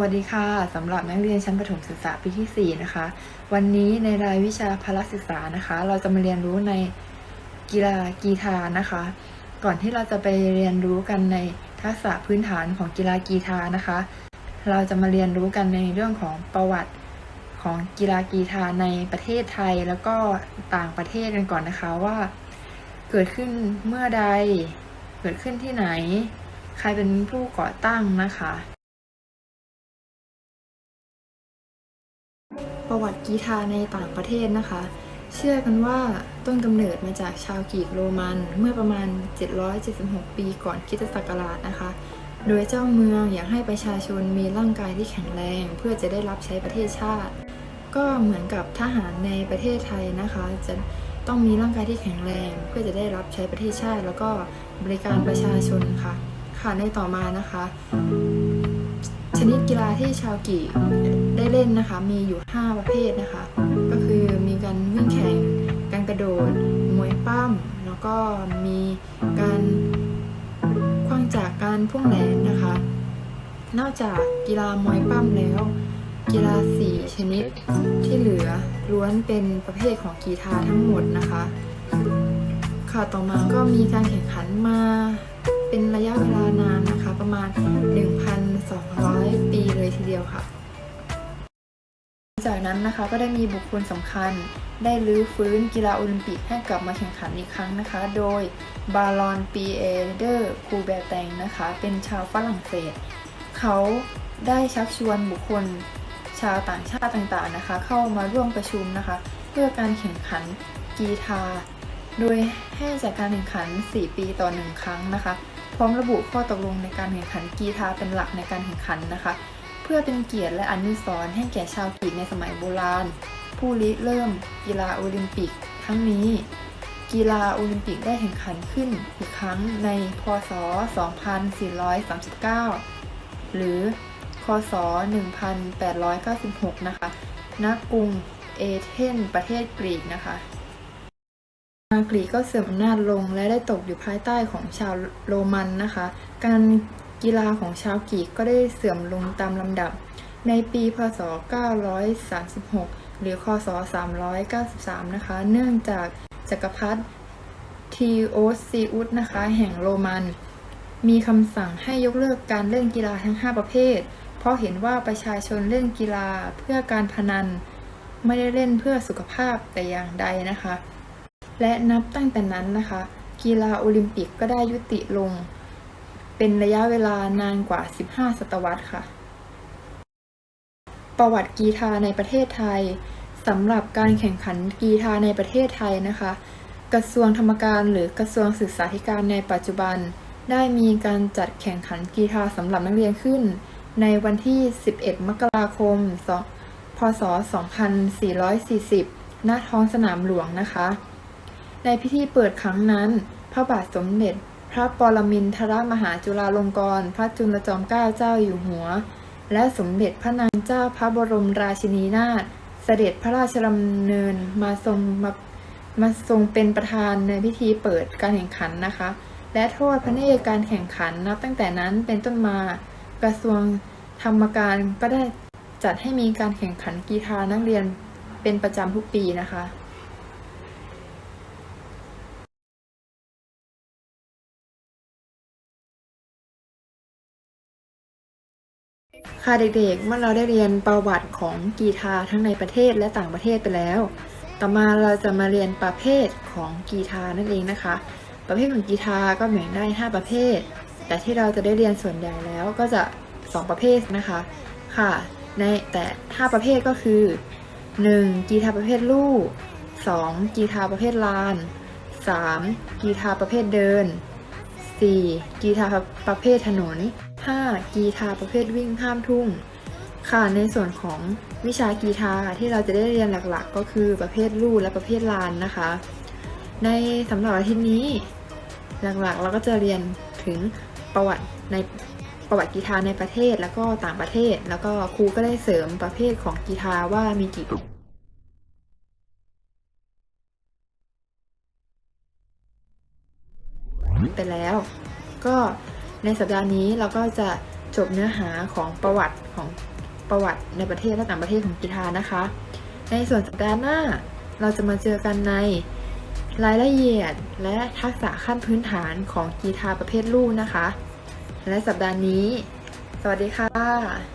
วัสดีค่ะสำหรับนักเรียนชั้นประถมศึกษาปีที่ 4 นะคะ วันนี้ในรายวิชาพละศึกษานะคะ เราจะมาเรียนรู้ในกีฬากีฬานะคะ ก่อนที่เราจะไปเรียนรู้กันในทักษะพื้นฐานของกีฬากีฬานะคะ เราจะมาเรียนรู้กันในเรื่องของประวัติของกีฬากีฬาในประเทศไทยแล้วก็ต่างประเทศกันก่อนนะคะว่า เกิดขึ้นเมื่อใด เกิดขึ้นที่ไหน ใครเป็นผู้ก่อตั้งนะคะ ประวัติกีฬาในต่างประเทศนะคะ เชื่อกันว่าต้นกำเนิดมาจากชาวกรีกโรมันเมื่อประมาณ 776 ปีก่อนคริสตศักราชนะคะ โดยเจ้าเมืองอยากให้ประชาชนมีร่างกายที่แข็งแรง เพื่อจะได้รับใช้ประเทศชาติ ก็เหมือนกับทหารในประเทศไทยนะคะ จะต้องมีร่างกายที่แข็งแรง เพื่อจะได้รับใช้ประเทศชาติ แล้วก็บริการประชาชนค่ะค่ะในต่อมานะคะ ชนิดกีฬาที่ชาวกีได้เล่นนะคะ มีอยู่ 5 ประเภทนะคะ ก็คือมีการวิ่งแข่ง การกระโดด มวยปั้ม แล้วก็มีการคว้างจากการพุ่งแหลนนะคะ นอกจากกีฬามวยปั้มแล้ว กีฬาสี่ชนิดที่เหลือล้วนเป็นประเภทของกีฬาทั้งหมดนะคะ ค่ะต่อมาก็มีการแข่งขันมาเป็นระยะเวลา ค่ะ จากนั้นนะคะก็ได้มีบุคคลสำคัญ ได้รื้อฟื้นกีฬาโอลิมปิกให้กลับมาแข่งขันอีกครั้งนะคะ โดยบาลอนปีเอเดอร์คูแบแตงนะคะ เป็นชาวฝรั่งเศส เขาได้ชักชวนบุคคลชาวต่างชาติต่างๆนะคะ เข้ามาร่วมประชุมนะคะ เพื่อการแข่งขันกีฬาโดยให้จัดการแข่งขัน 4 ปีต่อ 1 ครั้งนะคะ พร้อมระบุข้อตกลงในการแข่งขันกีฬาเป็นหลักในการแข่งขันนะคะ เพื่อเป็นเกียรติและอนุสรณ์ให้แก่ชาวกรีกในสมัยโบราณ ผู้ริเริ่มกีฬาโอลิมปิกทั้งนี้ กีฬาโอลิมปิกได้แข่งขันขึ้นอีกครั้งในพศ 2439 หรือคศ 1896 นะคะ ณ กรุงเอเธนประเทศกรีกนะคะชากรีกก็เสื่อมอำนาจลงและได้ตกอยู่ภายใต้ของชาวโรมันนะคะ การ กีฬาของชาวกรีกก็ได้เสื่อมลงตามลำดับ ในปีพศ 936 หรือคศ 393 นะคะ เนื่องจากจักรพรรดิทีโอซีอุสนะคะ แห่งโรมัน มีคำสั่งให้ยกเลิกการเล่นกีฬาทั้ง 5 ประเภท เพราะเห็นว่าประชาชนเล่นกีฬาเพื่อการพนัน ไม่ได้เล่นเพื่อสุขภาพแต่อย่างใดนะคะ และนับตั้งแต่นั้นนะคะ กีฬาโอลิมปิกก็ได้ยุติลง เป็นระยะเวลานานกว่า 15 ศตวรรษค่ะ ประวัติกีฬาในประเทศไทยสำหรับการแข่งขันกีฬาในประเทศไทยนะคะ กระทรวงธรรมการหรือกระทรวงศึกษาธิการในปัจจุบัน ได้มีการจัดแข่งขันกีฬาสำหรับนักเรียนขึ้น ในวันที่ 11 มกราคม พศ 2440 ณ ท้องสนามหลวงนะคะ ในพิธีเปิดครั้งนั้น พระบาทสมเด็จ พระปรมินทรมหาจุฬาลงกรณพระจุลจอมเกล้าเจ้าอยู่หัว และสมเด็จพระนางเจ้าพระบรมราชินีนาถเสด็จพระราชดำเนินมาทรงมามาทรงเป็นประธานในพิธีเปิดการแข่งขันนะคะ และโทษพระเนตรการแข่งขันนับตั้งแต่นั้นเป็นต้นมากระทรวงธรรมการก็ได้จัดให้มีการแข่งขันกีฬานักเรียนเป็นประจำทุกปีนะคะ ค่ะเด็กๆ เมื่อเราได้เรียนประวัติของกีฬาร์ทั้งในประเทศและต่างประเทศไปแล้ว ต่อมาเราจะมาเรียนประเภทของกีฬาร์นั่นเองนะคะ ประเภทของกีฬาร์ก็แบ่งได้ 5 ประเภท แต่ที่เราจะได้เรียนส่วนใหญ่แล้วก็จะ 2 ประเภทนะคะ ค่ะ ในแต่ 5 ประเภทก็คือ 1. กีฬาร์ประเภทลู่ 2. กีฬาร์ประเภทลาน 3. กีฬาร์ประเภทเดิน 4. กีฬาร์ประเภทถนน 5. กีฬาประเภทวิ่งข้ามทุ่ง ค่ะ ในส่วนของวิชากีฬาที่เราจะได้เรียนหลักๆ ก็คือประเภทลู่และประเภทลานนะคะ ในสำหรับอาทิตย์นี้ หลักๆเราก็จะเรียนถึงประวัติในประวัติกีฬาในประเทศแล้วก็ต่างประเทศ แล้วก็ครูก็ได้เสริมประเภทของกีฬาว่ามีกี่ไปแล้ว ก็ ในสัปดาห์นี้เราก็จะจบเนื้อหาของประวัติของประวัติในประเทศและต่างประเทศของกีฬานะคะ ในส่วนสัปดาห์หน้าเราจะมาเจอกันในรายละเอียดและทักษะขั้นพื้นฐานของกีฬาประเภทลูกนะคะ และสัปดาห์นี้ สวัสดีค่ะ